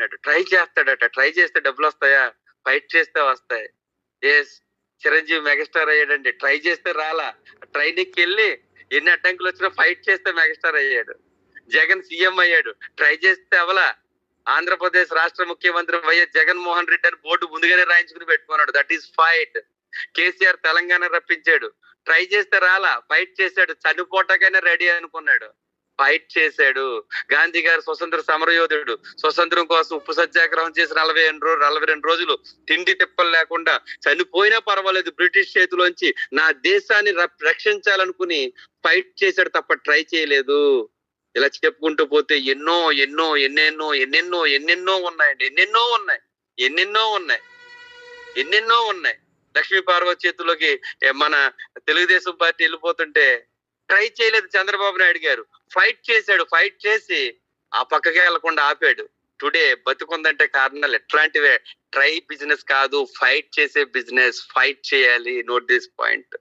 అంటున్నాడు. ట్రై చేస్తాడట. ట్రై చేస్తే డబ్బులు వస్తాయా ఫైట్ చేస్తే వస్తాయి. ఎస్ చిరంజీవి మెగాస్టార్ అయ్యాడండి. ట్రై చేస్తే రాలా. ట్రైనింగ్ వెళ్ళి ఎన్ని అడ్డంకులు వచ్చినా ఫైట్ చేస్తే మెగాస్టార్ అయ్యాడు. జగన్ సీఎం అయ్యాడు. ట్రై చేస్తే అవలా. ఆంధ్రప్రదేశ్ రాష్ట్ర ముఖ్యమంత్రి వైఎస్ జగన్మోహన్ రెడ్డి అని బోర్డు ముందుగానే రాయించుకుని పెట్టుకున్నాడు. That is fight KCR Telangana రప్పించాడు. ట్రై చేస్తే రాలా. ఫైట్ చేశాడు. చనిపోటాకైనా రెడీ అనుకున్నాడు. ఫైట్ చేశాడు. గాంధీ గారు స్వతంత్ర సమరయోధుడు. స్వతంత్రం కోసం ఉప్పు సత్యాగ్రహం చేసి నలభై రెండు రోజులు నలభై రెండు రోజులు తిండి తిప్పలు లేకుండా చనిపోయినా పర్వాలేదు బ్రిటిష్ చేతిలోంచి నా దేశాన్ని రక్షించాలనుకుని ఫైట్ చేశాడు తప్ప ట్రై చేయలేదు. ఇలా చెప్పుకుంటూ పోతే ఎన్నో ఎన్నో ఎన్నెన్నో ఎన్నెన్నో ఎన్నెన్నో ఉన్నాయండి. ఎన్నెన్నో ఉన్నాయి. ఎన్నెన్నో ఉన్నాయి. ఎన్నెన్నో ఉన్నాయి. లక్ష్మీ పార్వతి చేతిలోకి మన తెలుగుదేశం పార్టీ వెళ్ళిపోతుంటే ట్రై చేయలేదు చంద్రబాబు నాయుడు గారు. ఫైట్ చేశాడు ఫైట్ చేసి ఆ పక్కకి వెళ్ళకుండా ఆపాడు. టుడే బతుకుందంటే కారణాలు ఎట్లాంటివే? ట్రై బిజినెస్ కాదు ఫైట్ చేసే బిజినెస్ ఫైట్ చేయాలి note this point.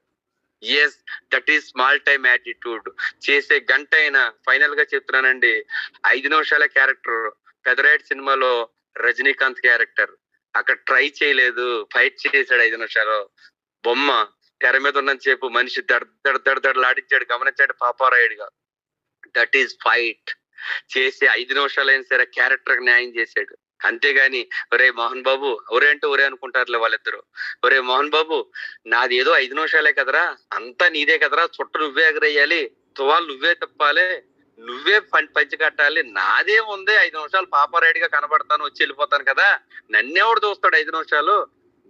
Yes that is small time attitude చేసే గంట అయినా ఫైనల్గా చెప్తున్నానండి ఐదు నిమిషాల క్యారెక్టర్ పెదరాయుడు సినిమాలో రజనీకాంత్ క్యారెక్టర్ అక్కడ ట్రై చేయలేదు ఫైట్ చేశాడు ఐదు నిమిషాలు. బొమ్మ తెర మీద ఉన్నంత సేపు మనిషి దడ దడ దడ దడలాడించాడు గమనించాడు పాపారాయుడుగా. దట్ ఈస్ ఫైట్ చేసి ఐదు నిమిషాలైనా సరే క్యారెక్టర్ న్యాయం చేశాడు. అంతేగాని ఒరే మోహన్ బాబు ఒరే అంటే ఒరే అనుకుంటారులే వాళ్ళిద్దరు. ఒరే మోహన్ బాబు నాది ఏదో ఐదు నిమిషాలే కదరా అంతా నీదే కదరా చుట్ట నువ్వే ఎగరేయాలి తువాలు నువ్వే తప్పాలి నువ్వే పని పంచి కట్టాలి నాదే ఉంది ఐదు నిమిషాలు పాపారాయుడిగా కనబడతాను వచ్చి వెళ్ళిపోతాను కదా నన్నెవడు చూస్తాడు ఐదు నిమిషాలు?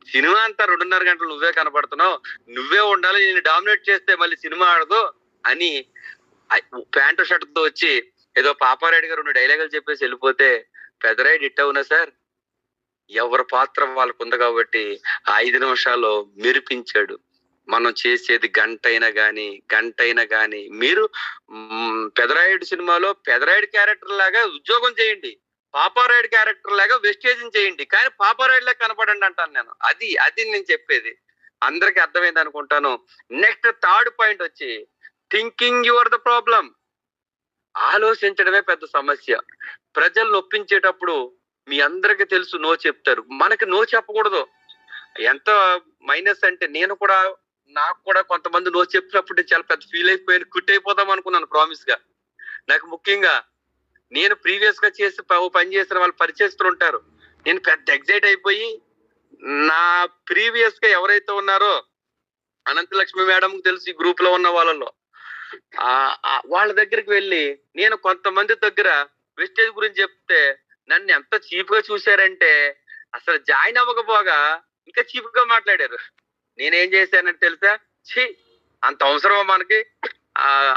సినిమా అంతా రెండున్నర గంటలు నువ్వే కనబడుతున్నావు నువ్వే ఉండాలి నేను డామినేట్ చేస్తే మళ్ళీ సినిమా ఆడదు అని ప్యాంటు షర్ట్తో వచ్చి ఏదో పాపారాయుడు గారు రెండు డైలాగులు చెప్పేసి వెళ్ళిపోతే పెదరాయుడు ఇట్ అవునా సార్? ఎవరి పాత్ర వాళ్ళకు ఉంది కాబట్టి ఆ ఐదు నిమిషాల్లో మెరిపించాడు. మనం చేసేది గంట అయినా కానీ గంట అయినా కానీ మీరు పెదరాయుడు సినిమాలో పెదరాయుడు క్యారెక్టర్ లాగా ఉద్యోగం చేయండి. పాపారాయుడు క్యారెక్టర్ లాగా వెస్టేజింగ్ చేయండి. కానీ పాపారాయుడులా కనపడండి అంటాను నేను. అది అది నేను చెప్పేది. అందరికి అర్థమైంది అనుకుంటాను. నెక్స్ట్ థర్డ్ పాయింట్ వచ్చి థింకింగ్ యువర్ ద ప్రాబ్లం ఆలోచించడమే పెద్ద సమస్య. ప్రజలు నొప్పించేటప్పుడు మీ అందరికి తెలుసు నో చెప్తారు. మనకి నో చెప్పకూడదు. ఎంత మైనస్ అంటే నేను కూడా నాకు కూడా కొంతమంది నో చెప్పినప్పుడు చాలా పెద్ద ఫీల్ అయిపోయాను. క్విట్ అయిపోదాం అనుకున్నాను ప్రామిస్గా. నాకు ముఖ్యంగా నేను ప్రీవియస్గా చేసి పని చేసిన వాళ్ళు పరిచయస్తులు ఉంటారు. నేను పెద్ద ఎగ్జైట్ అయిపోయి నా ప్రీవియస్గా ఎవరైతే ఉన్నారో అనంతలక్ష్మి మేడం తెలుసు ఈ గ్రూప్లో ఉన్న వాళ్ళలో. ఆ వాళ్ళ దగ్గరికి వెళ్ళి నేను కొంతమంది దగ్గర వెస్టేజ్ గురించి చెప్తే నన్ను ఎంత చీప్గా చూశారంటే అసలు జాయిన్ అవ్వకపోగా ఇంకా చీప్గా మాట్లాడారు. నేనేం చేశానంటే తెలుసా? ఛీ అంత అవసరమా మనకి?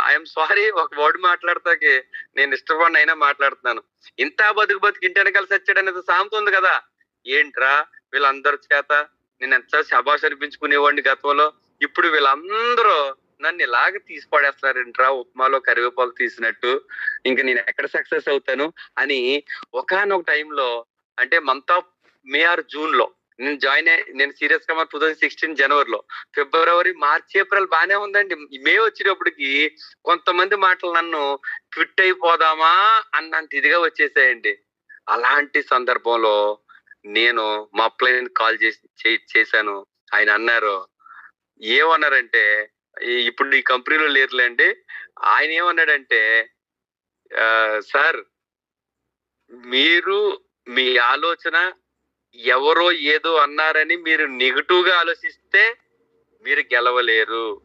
ఐఎమ్ సారీ ఒక వర్డ్ మాట్లాడతాకి నేను ఇష్టపడిన అయినా మాట్లాడుతున్నాను. ఇంత బతుకు బతుకు ఇంటి వెనకాల సచ్చాడు అనేది సామెత ఉంది కదా. ఏంట్రా వీళ్ళందరి చేత? నేను ఎంత శబాష్ అనిపించుకునేవాడిని గతంలో. ఇప్పుడు వీళ్ళందరూ నన్ను ఇలాగ తీసి ఉప్మాలో కరివేపాకు తీసినట్టు. ఇంకా నేను ఎక్కడ సక్సెస్ అవుతాను? అని ఒకనొక టైంలో అంటే మంత్ ఆఫ్ మే ఆర్ జూన్లో నేను జాయిన్ అయ్యి నేను సీరియస్గా టూ థౌసండ్ సిక్స్టీన్ జనవరిలో ఫిబ్రవరి మార్చి ఏప్రిల్ బాగానే ఉందండి. మే వచ్చినప్పటికి కొంతమంది మాటలు నన్ను క్విట్ అయిపోదామా అన్నంత ఇదిగా వచ్చేసాయండి. అలాంటి సందర్భంలో నేను మా అప్లైన్ కాల్ చేసి చే- చేశాను. ఆయన అన్నారు ఏమన్నారంటే ఇప్పుడు ఈ కంపెనీలో లేరులేండి ఆయన ఏమన్నాడంటే సార్ మీరు మీ ఆలోచన ఎవరో ఏదో అన్నారని మీరు నెగిటివ్గా ఆలోచిస్తే మీరు గెలవలేరు.